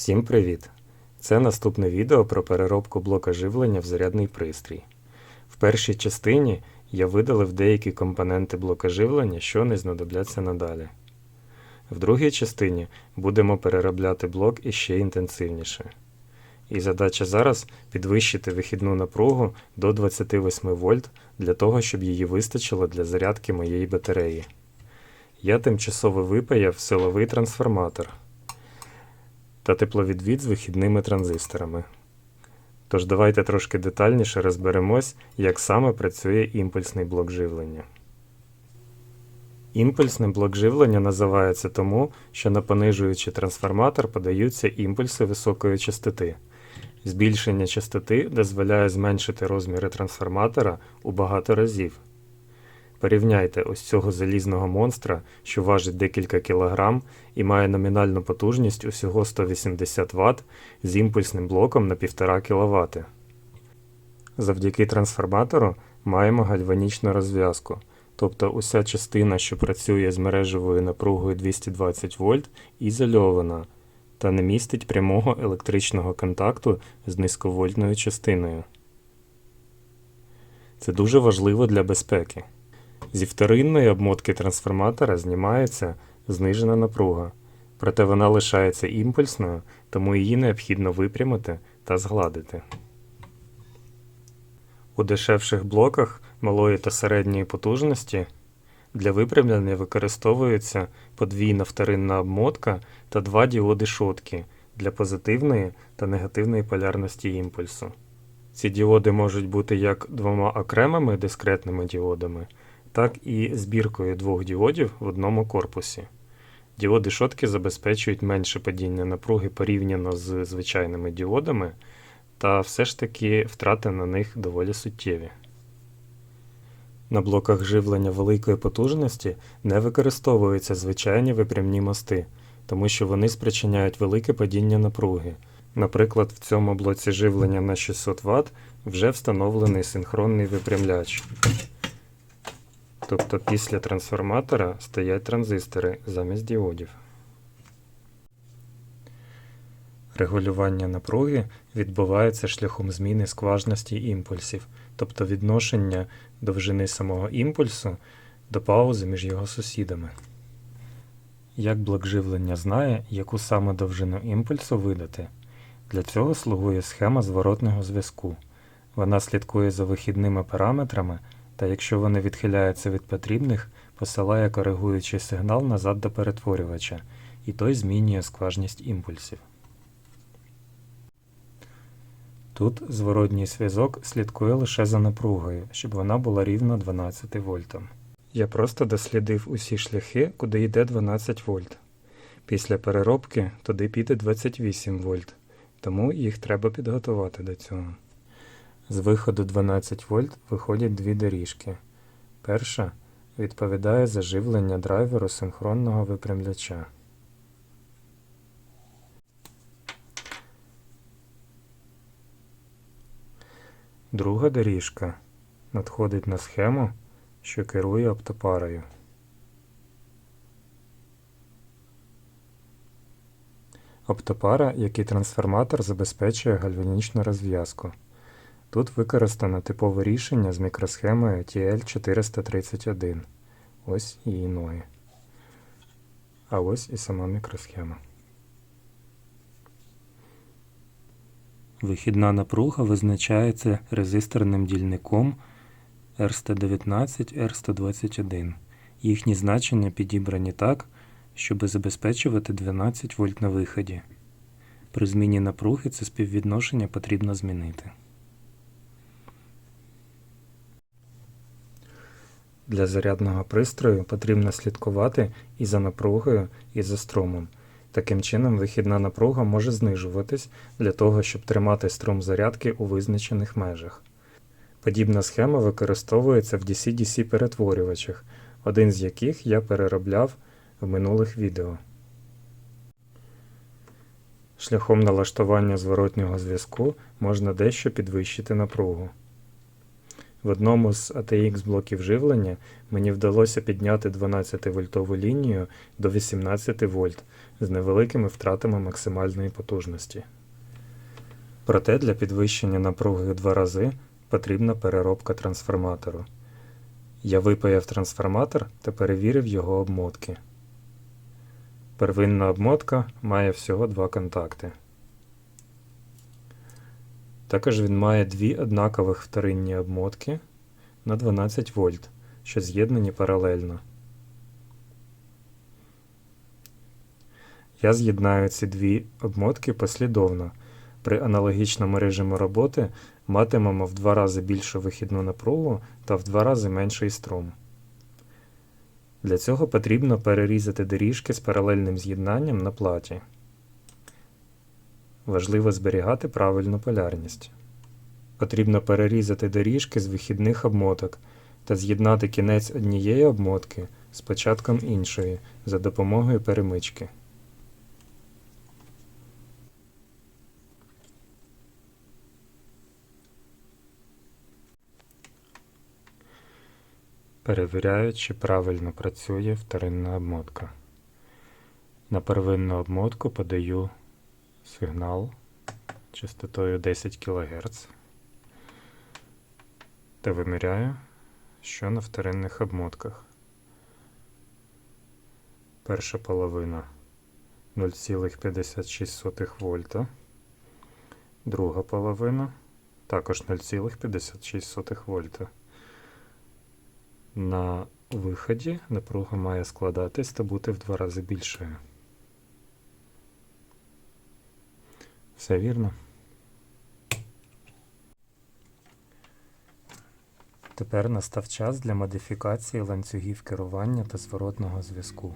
Всім привіт! Це наступне відео про переробку блока живлення в зарядний пристрій. В першій частині я видалив деякі компоненти блока живлення, що не знадобляться надалі. В другій частині будемо переробляти блок іще інтенсивніше. І задача зараз підвищити вихідну напругу до 28 вольт для того, щоб її вистачило для зарядки моєї батареї. Я тимчасово випаяв силовий трансформатор та тепловідвід з вихідними транзисторами. Тож давайте трошки детальніше розберемось, як саме працює імпульсний блок живлення. Імпульсний блок живлення називається тому, що на понижуючий трансформатор подаються імпульси високої частоти. Збільшення частоти дозволяє зменшити розміри трансформатора у багато разів. Порівняйте ось цього залізного монстра, що важить декілька кілограм і має номінальну потужність усього 180 Вт з імпульсним блоком на 1,5 кВт. Завдяки трансформатору маємо гальванічну розв'язку, тобто уся частина, що працює з мережевою напругою 220 вольт, ізольована та не містить прямого електричного контакту з низьковольтною частиною. Це дуже важливо для безпеки. Зі вторинної обмотки трансформатора знімається знижена напруга, проте вона лишається імпульсною, тому її необхідно випрямити та згладити. У дешевших блоках малої та середньої потужності для випрямлення використовується подвійна вторинна обмотка та два діоди шотки для позитивної та негативної полярності імпульсу. Ці діоди можуть бути як двома окремими дискретними діодами, так і збіркою двох діодів в одному корпусі. Діоди шотки забезпечують менше падіння напруги порівняно з звичайними діодами, та все ж таки втрати на них доволі суттєві. На блоках живлення великої потужності не використовуються звичайні випрямні мости, тому що вони спричиняють велике падіння напруги. Наприклад, в цьому блоці живлення на 600 Вт вже встановлений синхронний випрямляч. Тобто після трансформатора стоять транзистори замість діодів. Регулювання напруги відбувається шляхом зміни скважності імпульсів, тобто відношення довжини самого імпульсу до паузи між його сусідами. Як блок живлення знає, яку саме довжину імпульсу видати? Для цього слугує схема зворотного зв'язку. Вона слідкує за вихідними параметрами та якщо вони відхиляються від потрібних, посилає коригуючий сигнал назад до перетворювача, і той змінює скважність імпульсів. Тут зворотній зв'язок слідкує лише за напругою, щоб вона була рівна 12 вольтам. Я просто дослідив усі шляхи, куди йде 12 вольт. Після переробки туди піде 28 вольт, тому їх треба підготувати до цього. З виходу 12 вольт виходять дві доріжки. Перша відповідає за живлення драйверу синхронного випрямляча. Друга доріжка надходить на схему, що керує оптопарою. Оптопара, як і трансформатор, забезпечує гальванічну розв'язку. Тут використано типове рішення з мікросхемою TL431. Ось її ноги. А ось і сама мікросхема. Вихідна напруга визначається резисторним дільником R119, R121. Їхні значення підібрані так, щоб забезпечувати 12 вольт на виході. При зміні напруги це співвідношення потрібно змінити. Для зарядного пристрою потрібно слідкувати і за напругою, і за струмом. Таким чином, вихідна напруга може знижуватись для того, щоб тримати струм зарядки у визначених межах. Подібна схема використовується в DC-DC перетворювачах, один з яких я переробляв в минулих відео. Шляхом налаштування зворотнього зв'язку можна дещо підвищити напругу. В одному з ATX блоків живлення мені вдалося підняти 12-вольтову лінію до 18 вольт з невеликими втратами максимальної потужності. Проте для підвищення напруги в два рази потрібна переробка трансформатору. Я випаяв трансформатор та перевірив його обмотки. Первинна обмотка має всього два контакти. Також він має дві однакових вторинні обмотки на 12 вольт, що з'єднані паралельно. Я з'єднаю ці дві обмотки послідовно. При аналогічному режимі роботи матимемо в два рази більшу вихідну напругу та в два рази менший струм. Для цього потрібно перерізати доріжки з паралельним з'єднанням на платі. Важливо зберігати правильну полярність. Потрібно перерізати доріжки з вихідних обмоток та з'єднати кінець однієї обмотки з початком іншої за допомогою перемички. Перевіряю, чи правильно працює вторинна обмотка. На первинну обмотку подаю сигнал частотою 10 кГц та виміряю, що на вторинних обмотках. Перша половина 0,56 вольта, друга половина також 0,56 вольта. На виході напруга має складатись та бути в два рази більшою. Все вірно. Тепер настав час для модифікації ланцюгів керування та зворотного зв'язку.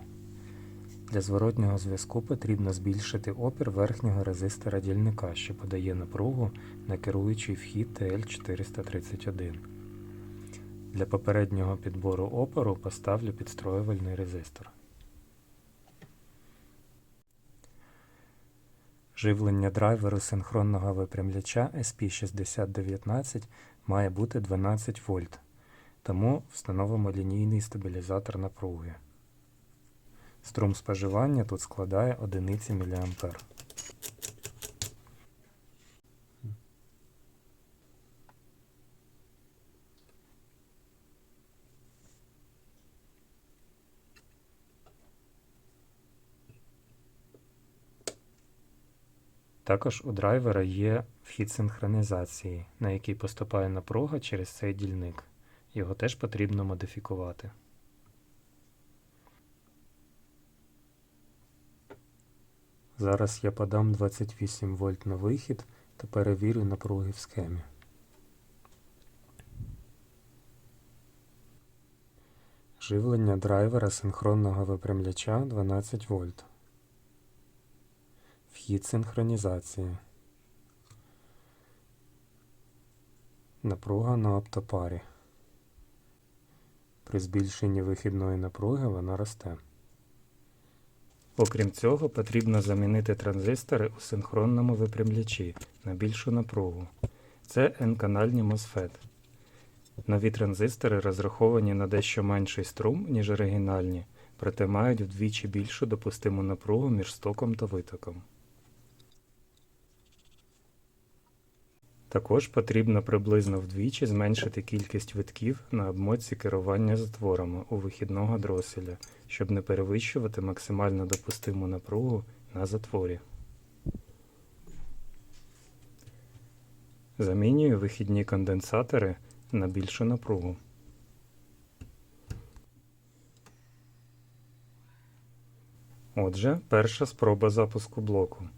Для зворотнього зв'язку потрібно збільшити опір верхнього резистора дільника, що подає напругу на керуючий вхід TL431. Для попереднього підбору опору поставлю підстроювальний резистор. Живлення драйверу синхронного випрямляча SP6019 має бути 12 вольт, тому встановимо лінійний стабілізатор напруги. Струм споживання тут складає 1 мА. Також у драйвера є вхід синхронізації, на який поступає напруга через цей дільник. Його теж потрібно модифікувати. Зараз я подам 28 вольт на вихід та перевірю напруги в схемі. Живлення драйвера синхронного випрямляча 12 вольт. Вхід синхронізації. Напруга на оптопарі. При збільшенні вихідної напруги вона росте. Окрім цього, потрібно замінити транзистори у синхронному випрямлячі на більшу напругу. Це N-канальні MOSFET. Нові транзистори розраховані на дещо менший струм, ніж оригінальні, проте мають вдвічі більшу допустиму напругу між стоком та витоком. Також потрібно приблизно вдвічі зменшити кількість витків на обмотці керування затворами у вихідного дроселя, щоб не перевищувати максимально допустиму напругу на затворі. Замінюю вихідні конденсатори на більшу напругу. Отже, перша спроба запуску блоку.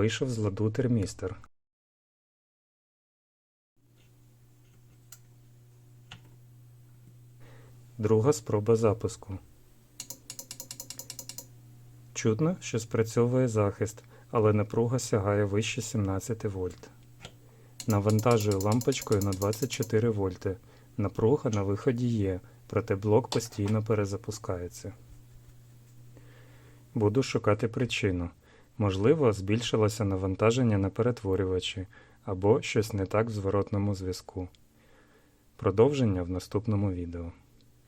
Вийшов з ладу термістор. Друга спроба запуску. Чутно, що спрацьовує захист, але напруга сягає вище 17 вольт. Навантажую лампочкою на 24 вольти. Напруга на виході є, проте блок постійно перезапускається. Буду шукати причину. Можливо, збільшилося навантаження на перетворювачі або щось не так в зворотному зв'язку. Продовження в наступному відео.